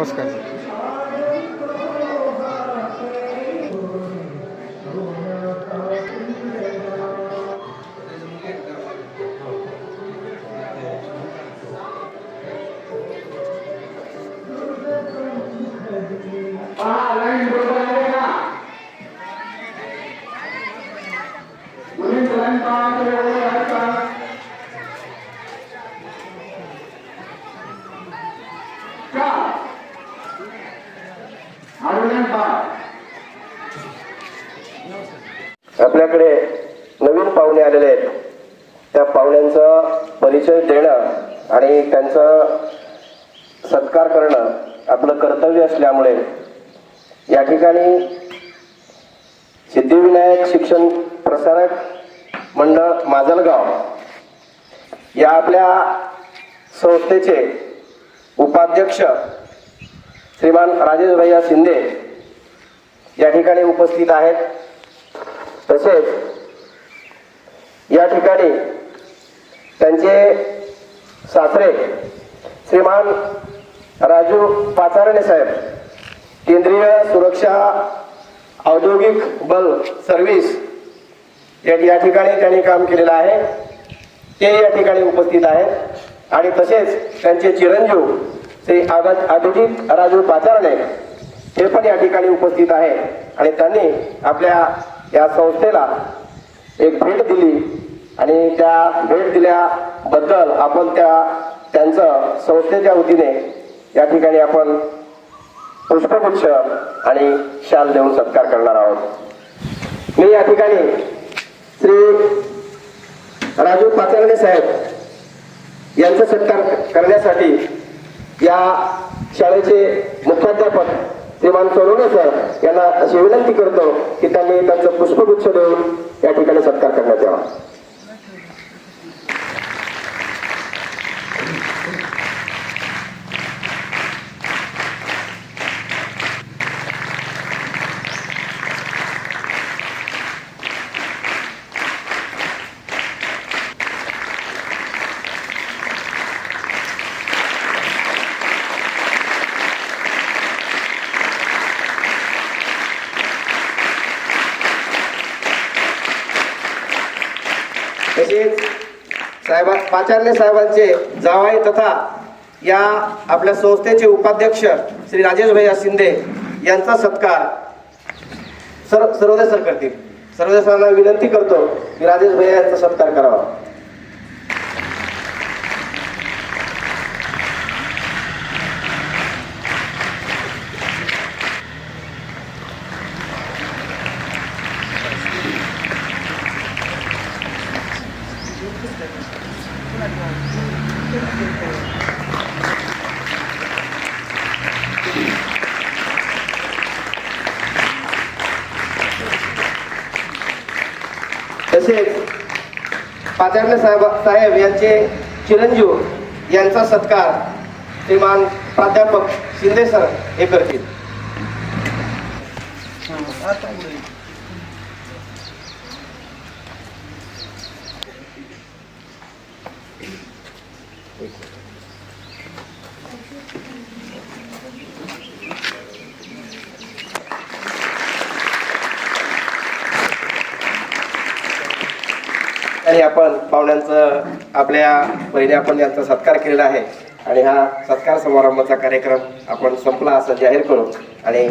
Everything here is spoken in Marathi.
নমস্কার Thank you. आपल्याकडे नवीन पाहुणे आलेले आहेत. त्या पाहुण्यांचा परिचय देणं आणि त्यांचा सत्कार करणं आपलं कर्तव्य असल्यामुळे या ठिकाणी सिद्धिविनायक शिक्षण प्रसारक मंडळ माजलगाव या आपल्या संस्थेचे उपाध्यक्ष श्रीमान राजेश भैया शिंदे या ठिकाणी उपस्थित आहेत. तसेच या ठिकाणी त्यांचे सासरे श्रीमान राजू पाचारणे साहेब केंद्रीय सुरक्षा औद्योगिक बल सर्व्हिस या या ठिकाणी त्यांनी काम केलेलं आहे. ते या ठिकाणी उपस्थित आहेत. आणि तसेच त्यांचे चिरंजीव श्री अभिजित राजू पाचारणे हे पण या ठिकाणी उपस्थित आहे. आणि त्यांनी आपल्या या संस्थेला एक भेट दिली. आणि त्या भेट दिल्याबद्दल आपण त्या त्यांचं संस्थेच्या वतीने या ठिकाणी आपण पुष्पगुच्छ आणि शाल देऊन सत्कार करणार आहोत. मी या ठिकाणी श्री राजू पाचारणे साहेब यांचा सत्कार करण्यासाठी या शाळेचे मुख्याध्यापक श्रीमान सोनवणे सर यांना अशी विनंती करतो की त्यांनी त्यांचं पुष्पगुच्छ देऊन या ठिकाणी सत्कार करण्यात तसेच साहेबा पाचार्य साहेबांचे जावाई तथा या आपल्या संस्थेचे उपाध्यक्ष श्री राजेश भैया शिंदे यांचा सत्कार सर सर्वोदय सर करतील. सर्वोदय सरांना विनंती करतो की राजेश भैया यांचा सत्कार करावा. तसेच पाचार्य साहेब साहेब यांचे चिरंजीव यांचा सत्कार श्रीमान प्राध्यापक शिंदे सर हे करतील आणि आपण पाहुण्यांचं आपल्या पहिले आपण यांचा सत्कार केलेला आहे. आणि हा सत्कार समारंभाचा कार्यक्रम आपण संपला असं जाहीर करू. आणि